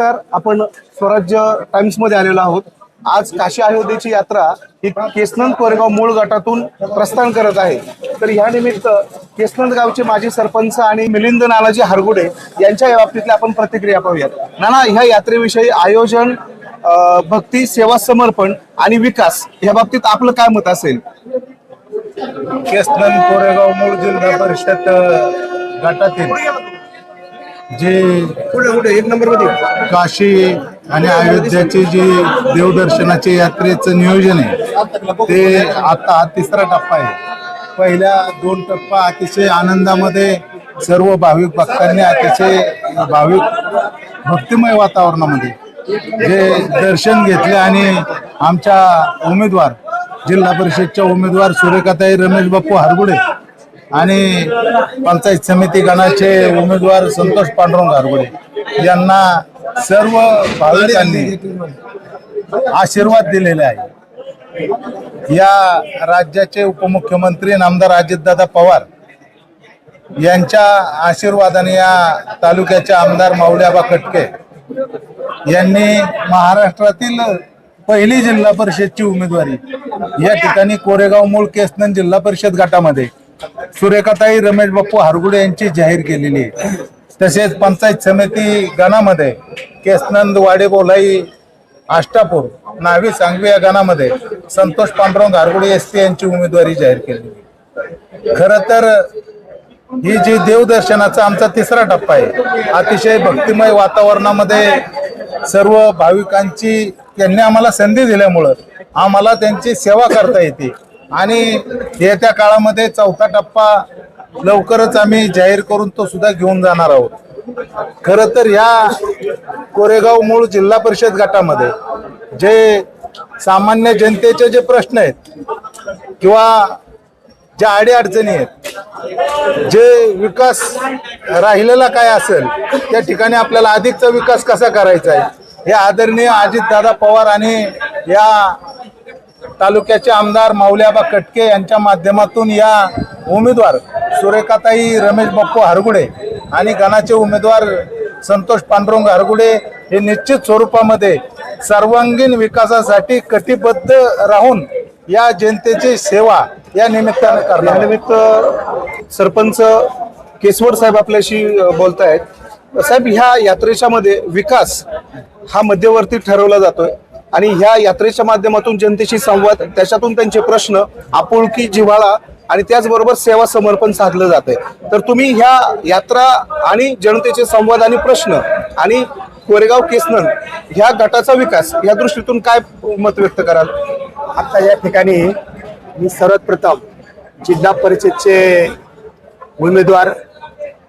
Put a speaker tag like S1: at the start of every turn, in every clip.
S1: नमस्कार आपण स्वराज्य टाइम्समध्ये आलेलो आहोत. आज काशी अयोध्येची यात्रा ही केसनंद कोरेगाव मूळ गटातून प्रस्थान करत आहे. तर या निमित्त केसनंद गावचे माजी सरपंच आणि मिलिंद नानाजी हरगुडे यांच्या या बाबतीतल्या आपण प्रतिक्रिया पाहूयात. नाना ह्या यात्रेविषयी आयोजन भक्ती सेवा समर्पण आणि विकास या बाबतीत आपलं काय मत असेल?
S2: केसनंद कोरेगाव मूळ जिल्हा परिषद गटातील जे
S1: पुढे पुढे एक नंबरमध्ये
S2: काशी आणि अयोध्याचे जे देवदर्शनाचे यात्रेचं नियोजन आहे ते आता हा तिसरा टप्पा आहे. पहिल्या दोन टप्पा अतिशय आनंदामध्ये सर्व भाविक भक्तांनी अतिशय भाविक भक्तिमय वातावरणामध्ये जे दर्शन घेतले आणि आमच्या उमेदवार जिल्हा परिषदच्या उमेदवार सुरेखाताई रमेश बाप्पू हरगुडे आणि पंचायत समिती गणाचे उमेदवार संतोष पांडुरंग हरगुडे यांना सर्व भाविकांनी आशीर्वाद दिलेले आहे. या राज्याचे उपमुख्यमंत्री नामदार अजितदादा पवार यांच्या आशीर्वादाने या तालुक्याचे आमदार माऊल्याबा कटके यांनी महाराष्ट्रातील पहिली जिल्हा परिषदची उमेदवारी या ठिकाणी कोरेगाव मूळ केसन जिल्हा परिषद गटामध्ये सूर्यकाताई रमेश बाप्पू हरगुडे यांची जाहीर केलेली आहे. तसेच पंचायत समिती गणामध्ये केसनंद वाडे बोलाई आष्टापूर नावी सांगवी या गणामध्ये संतोष पांडुरंग हरगुडे एस यांची उमेदवारी जाहीर केलेली खर तर ही जी देवदर्शनाचा आमचा तिसरा टप्पा आहे अतिशय भक्तिमय वातावरणामध्ये सर्व भाविकांची त्यांनी आम्हाला संधी दिल्यामुळं आम्हाला त्यांची सेवा करता येते. आणि येत्या काळामध्ये चौथा टप्पा लवकरच आम्ही जाहीर करून तो सुद्धा घेऊन जाणार आहोत. खर तर या कोरेगाव मूळ जिल्हा परिषद गटामध्ये जे सामान्य जनतेचे जे प्रश्न आहेत किंवा ज्या अडीअडचणी आहेत जे विकास राहिलेला काय असेल त्या ठिकाणी आपल्याला अधिकचा विकास कसा करायचा आहे हे आदरणीय अजितदादा पवार आणि या तालुक्याचे आमदार माऊल्याबा कटके यांच्या माध्यमातून या उमेदवार सुरेखाताई रमेश बाप्पू हरगुडे आणि गणाचे उमेदवार संतोष पांडुरंग हरगुडे हे निश्चित स्वरूपामध्ये सर्वांगीण विकासासाठी कटिबद्ध राहून या जनतेची सेवा या निमित्तानं करणार.
S1: निमित्त सरपंच केसवड साहेब आपल्याशी बोलत बोलतायत. साहेब ह्या यात्रेच्या मध्ये विकास हा मध्यवर्ती ठरवला जातोय. आणि ह्या यात्रेच्या माध्यमातून जनतेशी संवाद त्याच्यातून त्यांचे प्रश्न आपुलकी जिव्हाळा आणि त्याचबरोबर सेवा समर्पण साधलं जातंय. तर तुम्ही ह्या यात्रा आणि जनतेचे संवाद आणि प्रश्न आणि कोरेगाव केसनन ह्या गटाचा विकास या दृष्टीतून काय मत व्यक्त कराल?
S3: आता या ठिकाणी मी सर्वात प्रथम जिल्हा परिषदचे उमेदवार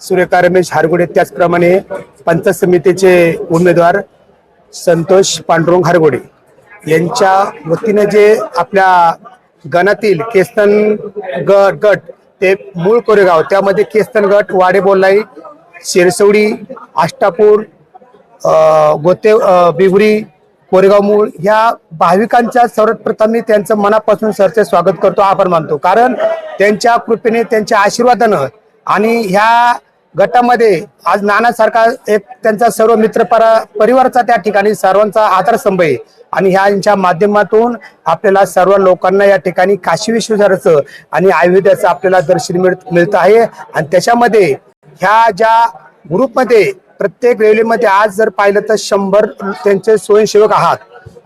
S3: सुरेखा रमेश हारगुडे त्याचप्रमाणे पंचायत समितीचे उमेदवार संतोष पांडुरंग हरगोडे यांच्या वतीने जे आपल्या गणातील केस्तन गट गट ते मूळ कोरेगाव त्यामध्ये केस्तन गट वाडे बोलाई शिरसवडी आष्टापूर गोते अ, बिहुरी कोरेगाव मूळ ह्या भाविकांच्या सर्वप्रथम मी त्यांचं मनापासून सरचे स्वागत करतो आभार मानतो. कारण त्यांच्या कृपेने त्यांच्या आशीर्वादानं आणि ह्या गटामध्ये आज नानासारखा एक त्यांचा सर्व मित्र परिवारचा त्या ठिकाणी सर्वांचा आधारस्तंभ आहे. आणि ह्यांच्या माध्यमातून आपल्याला सर्व लोकांना या ठिकाणी काशी विश्वेश्वराचं आणि आयुर्वेदाचं आपल्याला दर्शन मिळ मिळत आहे. आणि त्याच्यामध्ये ह्या ज्या ग्रुपमध्ये प्रत्येक रेल्वेमध्ये आज जर पाहिलं तर शंभर त्यांचे स्वयंसेवक आहात.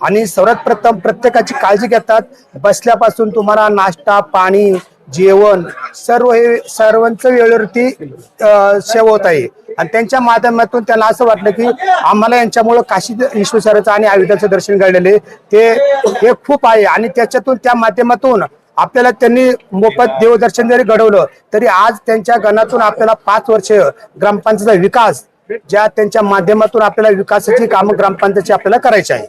S3: आणि सर्वात प्रथम प्रत्येकाची काळजी घेतात. बसल्यापासून तुम्हाला नाश्ता पाणी जेवण सर्व हे सर्वांचं वेळेवरती अं, सेवा होत आहे. आणि त्यांच्या माध्यमातून त्यांना असं वाटलं की आम्हाला यांच्यामुळं काशी विश्वेश्वराचं आणि आयुधाचं दर्शन घडलेले ते हे खूप आहे. आणि त्याच्यातून त्या माध्यमातून आपल्याला त्यांनी मोफत देवदर्शन जरी घडवलं तरी आज त्यांच्या गणातून आपल्याला पाच वर्ष ग्रामपंचायतचा विकास ज्या त्यांच्या माध्यमातून आपल्याला विकासाची कामं ग्रामपंचायतची आपल्याला करायची आहे.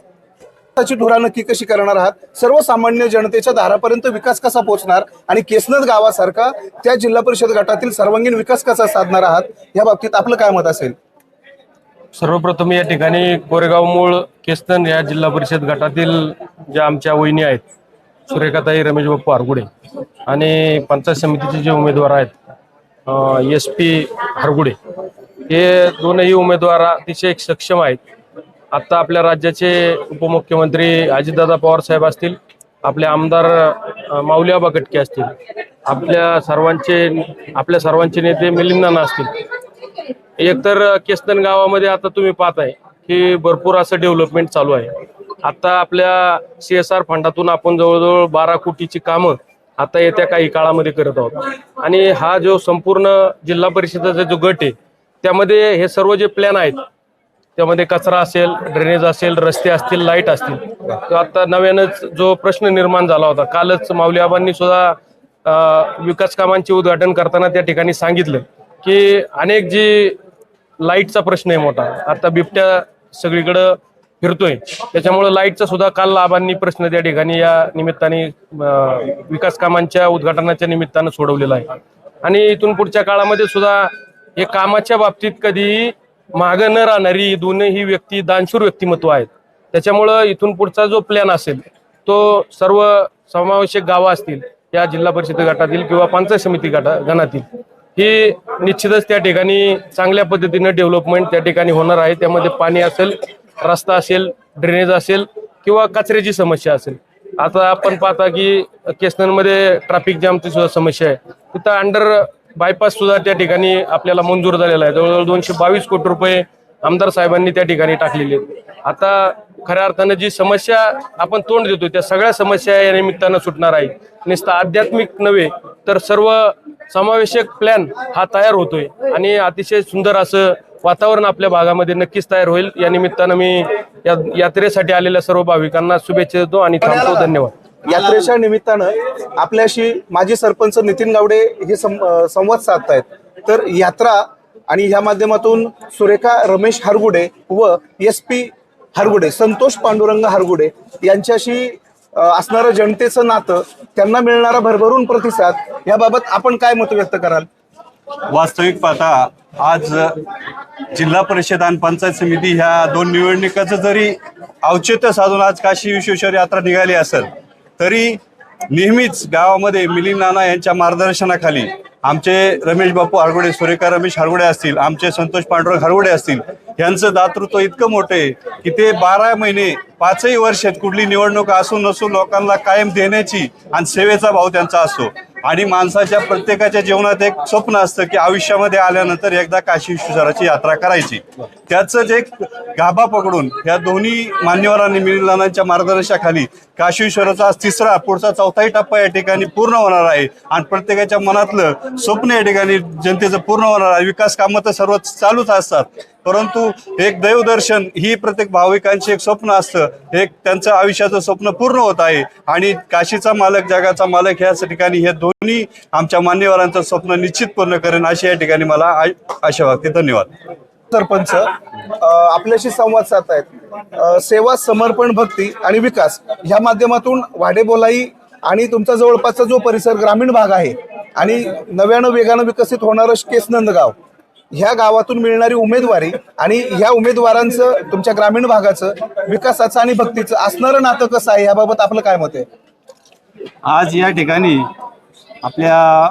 S1: त्याची धुरा नक्की कशी करणार आहात? सर्वसामान्य जनतेच्या दारापर्यंत विकास कसा पोहोचणार आणि केसनद गावासारखा त्या जिल्हा परिषद गटातील सर्वांगीण विकास कसा साधणार आहात? या बाबतीत आपलं काय मत असेल?
S4: सर्वप्रथम या ठिकाणी कोरेगाव मूळ केस्तन या जिल्हा परिषद गटातील ज्या आमच्या वहिनी आहेत सुरेखाताई रमेश बाप्पू हरगुडे आणि पंचायत समितीचे जे उमेदवार आहेत एस पी हरगुडे हे दोनही उमेदवार अतिशय सक्षम आहेत. आता आपल्या राज्याचे उपमुख्यमंत्री अजितदादा पवार साहेब असतील आपले आमदार अ, माऊली कटके असतील आपल्या सर्वांचे आपल्या सर्वांचे नेते मिलिंदाना असतील. एकतर केस्तन गावामध्ये आता तुम्ही पाहताय की भरपूर असं डेव्हलपमेंट चालू आहे. आता आपल्या सी एस आर फंडातून आपण जवळजवळ बारा कोटीची कामं आता येत्या काही काळामध्ये करत आहोत. आणि हा जो संपूर्ण जिल्हा परिषदेचा जो गट आहे त्यामध्ये हे सर्व जे प्लॅन आहेत त्यामध्ये कचरा असेल ड्रेनेज असेल रस्ते असतील लाइट असतील. तर आता नव्यानंच जो प्रश्न निर्माण झाला होता कालच माऊली सुद्धा विकास कामांचे उद्घाटन करताना त्या ठिकाणी सांगितलं की अनेक जी लाईटचा प्रश्न आहे मोठा आता बिबट्या सगळीकडं फिरतोय. त्याच्यामुळे लाईटचा सुद्धा काल लाभांनी प्रश्न त्या ठिकाणी या निमित्ताने विकास कामांच्या उद्घाटनाच्या निमित्तानं सोडवलेला आहे. आणि इथून पुढच्या काळामध्ये सुद्धा हे कामाच्या बाबतीत कधीही मागं न राहणारी दोनही व्यक्ती दानशूर व्यक्तिमत्व आहेत. त्याच्यामुळं इथून पुढचा जो प्लॅन असेल तो सर्व समावेशक गावं असतील या जिल्हा परिषद गटातील किंवा पंचायत समिती गटा गणातील ही निश्चितच त्या ठिकाणी चांगल्या पद्धतीनं डेव्हलपमेंट त्या ठिकाणी होणार आहे. त्यामध्ये पाणी असेल रस्ता असेल ड्रेनेज असेल किंवा कचऱ्याची समस्या असेल. आता आपण पाहता की केसनमध्ये ट्रॅफिक जामची सुद्धा समस्या आहे. तिथं अंडर बायपास सुद्धा त्या ठिकाणी आपल्याला मंजूर झालेला आहे. जवळजवळ दोनशे बावीस कोटी रुपये आमदार साहेबांनी त्या ठिकाणी टाकलेले आहेत. आता खऱ्या अर्थानं जी समस्या आपण तोंड देतो त्या सगळ्या समस्या या निमित्तानं सुटणार आहे. नुसतं आध्यात्मिक नव्हे तर सर्व समावेशक प्लॅन हा तयार होतोय. आणि अतिशय सुंदर असं वातावरण आपल्या भागामध्ये नक्कीच तयार होईल. या निमित्तानं मी या यात्रेसाठी आलेल्या सर्व भाविकांना शुभेच्छा देतो आणि थांबतो. धन्यवाद.
S1: यात्रेच्या निमित्तानं आपल्याशी माजी सरपंच नितीन गावडे हे संवाद साधतायत. तर यात्रा आणि ह्या माध्यमातून सुरेखा रमेश हरगुडे व एस पी हरगुडे संतोष पांडुरंग हरगुडे यांच्याशी असणारं जनतेचं नातं त्यांना मिळणारा भरभरून प्रतिसाद याबाबत आपण काय मत व्यक्त कराल?
S5: वास्तविक पाहता आज जिल्हा परिषद आणि पंचायत समिती ह्या दोन निवडणुकाचं जरी औचित्य साधून आज काशी विश्वेश्वर यात्रा निघाली असेल तरी नेहमीच गावामध्ये मिलिंद नाना यांच्या मार्गदर्शनाखाली आमचे रमेश बापू हरगुडे सुरेखा रमेश हरगुडे असतील आमचे संतोष पांडुरंग हरगुडे असतील यांचं दातृत्व इतकं मोठं आहे की ते बारा महिने पाचही वर्षात कुठली निवडणूक असू नसून लोकांना कायम देण्याची आणि सेवेचा भाव त्यांचा असतो. आणि माणसाच्या प्रत्येकाच्या जीवनात एक स्वप्न असतं की आयुष्यामध्ये आल्यानंतर एकदा काशी विश्वेश्वराची यात्रा करायची. त्याचं जे गाभा पकडून या दोन्ही मान्यवरांनी मिलिंदानांच्या मार्गदर्शनाखाली काशीश्वराचा तिसरा पुढचा चौथाही टप्पा या ठिकाणी पूर्ण होणार आहे. आणि प्रत्येकाच्या मनातलं स्वप्न या ठिकाणी जनतेचं पूर्ण होणार आहे. विकास कामं तर सर्व चालूच असतात. परंतु एक देवदर्शन ही प्रत्येक भाविकांचे एक स्वप्न असतं. एक त्यांचं आयुष्याचं स्वप्न पूर्ण होत आहे. आणि काशीचा मालक जगाचा मालक ह्या ठिकाणी हे दोन्ही आमच्या मान्यवरांचं स्वप्न निश्चित पूर्ण करेन अशी या ठिकाणी मला आशा वाटते धन्यवाद.
S1: सरपंच आपल्याशी संवाद साधतायत. सेवा समर्पण भक्ती आणि विकास ह्या माध्यमातून वाडेबोलाई आणि तुमचा जवळपासचा जो परिसर ग्रामीण भाग आहे आणि नव्यानं वेगानं विकसित होणारं केसनंद गाव ह्या गावातून मिळणारी उमेदवारी आणि ह्या उमेदवारांचं तुमच्या ग्रामीण भागाचं विकासाचं आणि भक्तीचं असणारं नातं कसं आहे याबाबत आपलं काय मत आहे?
S5: आज या ठिकाणी आपल्या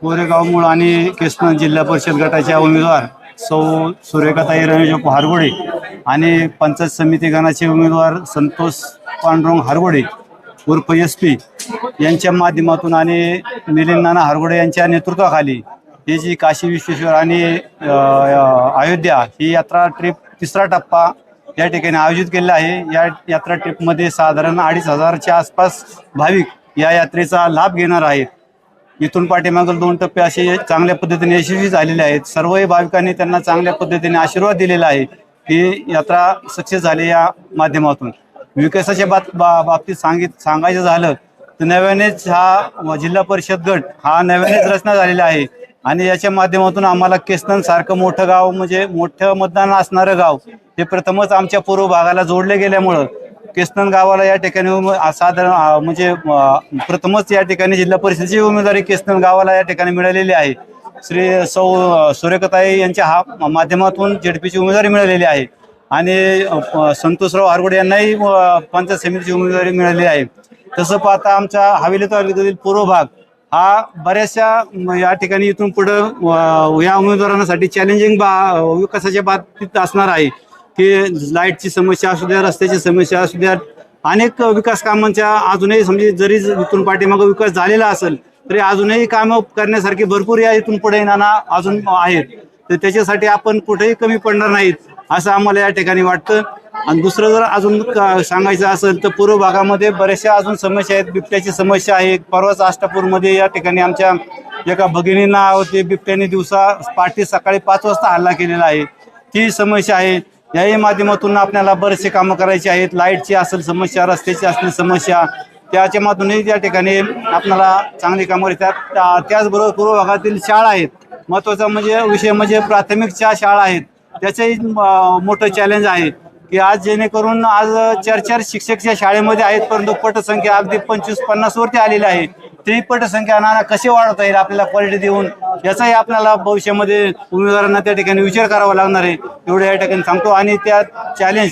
S5: कोरेगाव मूळ आणि कृष्ण जिल्हा परिषद गटाच्या उमेदवार सौ सूर्यकाताई रमेश हारगोडे आणि पंचायत समिती गणाचे उमेदवार संतोष पांडुरंग हारगोडे उर्फ एस पी यांच्या माध्यमातून आणि मिलिंद नाना हारगोडे यांच्या नेतृत्वाखाली ही जी काशी विश्वेश्वर आणि अयोध्या ही यात्रा ट्रिप तिसरा टप्पा या ठिकाणी आयोजित केलेला आहे. या यात्रा ट्रिपमध्ये साधारण अडीच हजारच्या आसपास भाविक या यात्रेचा लाभ घेणार आहेत. इथून पाठीमागील दोन टप्पे असे चांगल्या पद्धतीने यशस्वी झालेले आहेत. सर्वही भाविकांनी त्यांना चांगल्या पद्धतीने आशीर्वाद दिलेला आहे. ही यात्रा सक्सेस झाली या माध्यमातून. विकासाच्या बात बा- बाबतीत सांगित सांगायचं झालं तर नव्यानेच हा जिल्हा परिषद गट हा नव्यानेच रचना झालेला आहे. आणि याच्या माध्यमातून आम्हाला केसनन सारखं मोठं गाव म्हणजे मोठं मतदान असणारं गाव हे प्रथमच आमच्या पूर्व भागाला जोडले गेल्यामुळं केसनन गावाला या ठिकाणी उमे- साधारण म्हणजे प्रथमच या ठिकाणी जिल्हा परिषदेची उमेदवारी केसनन गावाला या ठिकाणी मिळालेली आहे. श्री सौ सूर्यकताई यांच्या हा माध्यमातून जेडपीची उमेदवारी मिळालेली आहे. आणि प- संतोषराव हारगुड यांनाही पंचायत समितीची उमेदवारी मिळालेली आहे. तसं पाहता आमच्या हवेली तालुक्यातील पूर्व भाग हा बऱ्याचशा या ठिकाणी इथून पुढं या उमेदवारांसाठी चॅलेंजिंग बा विकासाच्या बाबतीत असणार आहे. की लाईटची समस्या असू द्या रस्त्याची समस्या असू द्या अनेक विकास कामांच्या अजूनही समजे जरी इथून पाठीमागं विकास झालेला असेल तरी अजूनही कामं करण्यासारखी भरपूर या इथून पुढे येणारा अजून आहेत. तर त्याच्यासाठी आपण कुठेही कमी पडणार नाहीत असं आम्हाला या ठिकाणी वाटतं. आणि दुसरं जर अजून क- सांगायचं असेल तर पूर्व भागामध्ये बऱ्याचशा अजून समस्या आहेत. बिबट्याची समस्या आहे. परवाच आष्टापूरमध्ये या ठिकाणी आमच्या एका भगिनींना ते बिबट्याने दिवसा पहाटे सकाळी पाच वाजता हल्ला केलेला आहे. ती समस्या आहे. याही माध्यमातून आपल्याला बरेचसे कामं करायचे आहेत. लाईटची असेल समस्या रस्त्याची असेल समस्या. त्याच्या माध्यमातूनही त्या ठिकाणी आपल्याला चांगली कामं येतात त्याचबरोबर पूर्व भागातील शाळा आहेत. महत्त्वाचा म्हणजे विषय म्हणजे प्राथमिकच्या शाळा आहेत. त्याचंही म- मोठं चॅलेंज आहे. की आज जेणेकरून आज चार चार शिक्षक या शाळेमध्ये आहेत परंतु पटसंख्या अगदी पंचवीस पन्नास वरती आलेली आहे ती पटसंख्या नाना कसे वाढवता येईल आपल्याला क्वालिटी देऊन? याचाही आपल्याला भविष्यामध्ये उमेदवारांना त्या ठिकाणी विचार करावा लागणार आहे. एवढं या ठिकाणी सांगतो. आणि त्या चॅलेंज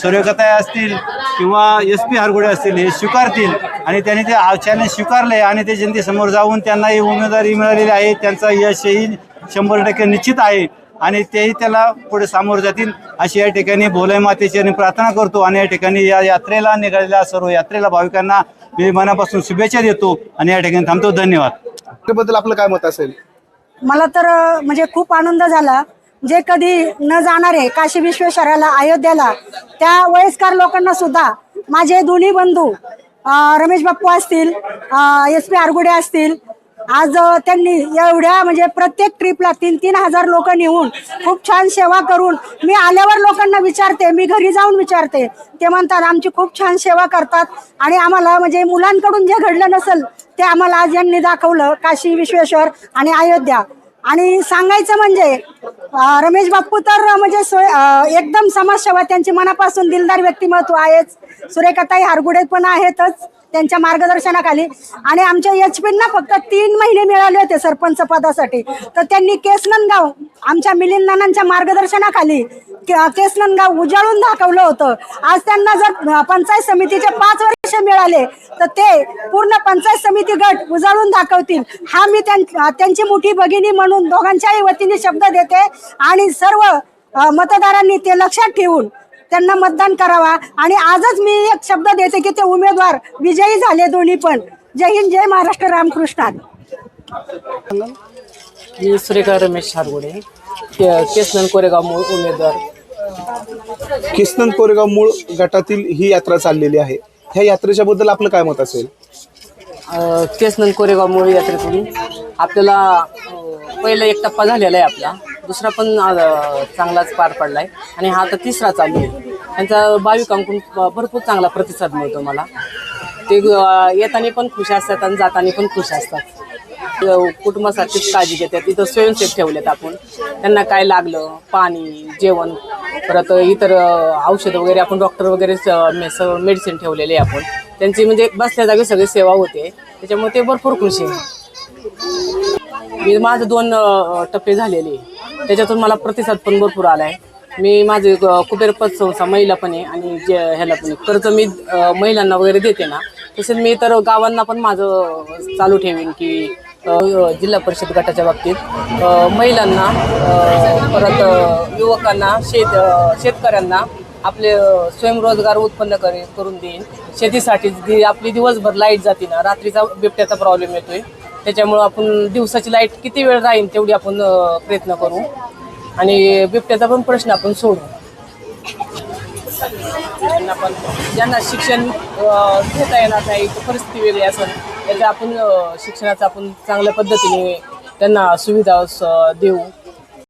S5: सूर्यकथा असतील किंवा एस पी हरगुडे असतील हे स्वीकारतील. आणि त्यांनी ते चॅलेंज स्वीकारले आणि ते जनतेसमोर जाऊन त्यांनाही उमेदवारी मिळालेली आहे. त्यांचा यशही शंभर टक्के निश्चित आहे. आणि तेही त्याला पुढे सामोरं जातील. अशी या ठिकाणी भोलाई मातेची आणि प्रार्थना करतो आणि या ठिकाणी या यात्रेला निघालेल्या सर्व यात्रेला भाविकांना मी मनापासून शुभेच्छा देतो आणि या ठिकाणी थांबतो. धन्यवाद.
S1: त्याबद्दल आपलं काय मत असेल?
S6: मला तर अ, म्हणजे खूप आनंद झाला. जे कधी न जाणारे काशी विश्वेश्वराला अयोध्येला त्या वयस्कर लोकांना सुद्धा माझे दोन्ही बंधू अ, रमेश बाप्पू असतील एस पी आरगुडे असतील आज त्यांनी एवढ्या म्हणजे प्रत्येक ट्रिपला तीन तीन हजार लोक नेऊन खूप छान सेवा करून मी आल्यावर लोकांना विचारते मी घरी जाऊन विचारते. ते म्हणतात आमची खूप छान सेवा करतात आणि आम्हाला म्हणजे मुलांकडून जे घडलं नसेल ते आम्हाला आज यांनी दाखवलं काशी विश्वेश्वर आणि अयोध्या. आणि सांगायचं म्हणजे रमेश बाप्पू तर म्हणजे सोय एकदम समाजसेवा त्यांची मनापासून दिलदार व्यक्तिमत्व आहेच. सुरेखाताई हारगुडे पण आहेतच. त्यांच्या मार्गदर्शनाखाली. आणि आमच्या एच पींना फक्त तीन महिने मिळाले होते सरपंच पदासाठी. तर त्यांनी केसनंदगाव आमच्या मिलिंद नानांच्या मार्गदर्शनाखाली के- केसनंदगाव उजाळून दाखवलं होतं. आज त्यांना जर पंचायत समितीचे पाच वर्ष मिळाले तर ते पूर्ण पंचायत समिती गट उजाळून दाखवतील. हा मी त्यां- त्यांची मोठी भगिनी म्हणून दोघांच्याही वतीने शब्द देते आणि सर्व मतदारांनी ते लक्षात ठेवून त्यांना मतदान करावा. आणि आजच मी एक शब्द देते की ते उमेदवार विजयी झाले दोन्ही पण. जय हिंद जय महाराष्ट्र रामकृष्ण
S7: मी सुरेखा रमेश हारगुडे के- केसनन कोरेगाव मूळ उमेदवार.
S1: किसनन कोरेगाव मूळ गटातील ही यात्रा चाललेली आहे. ह्या यात्रेच्या बद्दल आपलं काय मत असेल?
S7: केसनन कोरेगाव मूळ यात्रेतून आपल्याला पहिला एक टप्पा झालेला आहे आपला. दुसरा पण चांगलाच पार पडलाय. आणि हा आता तिसरा चालू आहे. त्यांचा भाविकांकडून भरपूर चांगला प्रतिसाद मिळतो मला. ते येताना पण खुश असतात आणि जाताना पण खुश असतात. कुटुंबासाठीच काळजी घेतात. इथं स्वयंसेवक ठेवलेत आपण. त्यांना काय लागलं? पाणी जेवण परत इतर औषधं औषध वगैरे आपण डॉक्टर वगैरे मेडिसिन ठेवलेले आहे आपण. त्यांची म्हणजे बसल्या जागी सगळी सेवा होते. त्याच्यामुळे ते भरपूर खुश आहे. मी माझं दोन टप्पे झालेले आहे. त्याच्यातून मला प्रतिसाद पण भरपूर आला आहे मी माझे अ, कुबेर पतसंस्था महिला पण आहे आणि जे ह्याला पण आहे. कर्ज मी महिलांना वगैरे देते ना तसेच मी तर गावांना पण माझं चालू ठेवीन की जिल्हा परिषद गटाच्या बाबतीत महिलांना परत युवकांना शेत शेतकऱ्यांना आपले स्वयंरोजगार उत्पन्न करे करून देईन. शेतीसाठी जी आपली दिवसभर लाइट जाते ना रात्रीचा बिबट्याचा प्रॉब्लेम येतोय. त्याच्यामुळं आपण दिवसाची लाइट किती वेळ राहील तेवढी आपण प्रयत्न करू. आणि बिबट्याचा पण प्रश्न आपण सोडू. त्यांना पण ज्यांना शिक्षण घेता येणार नाही परिस्थिती वेगळी असेल त्याच्या आपण शिक्षणाचा आपण चांगल्या पद्धतीने त्यांना सुविधा स- देऊ.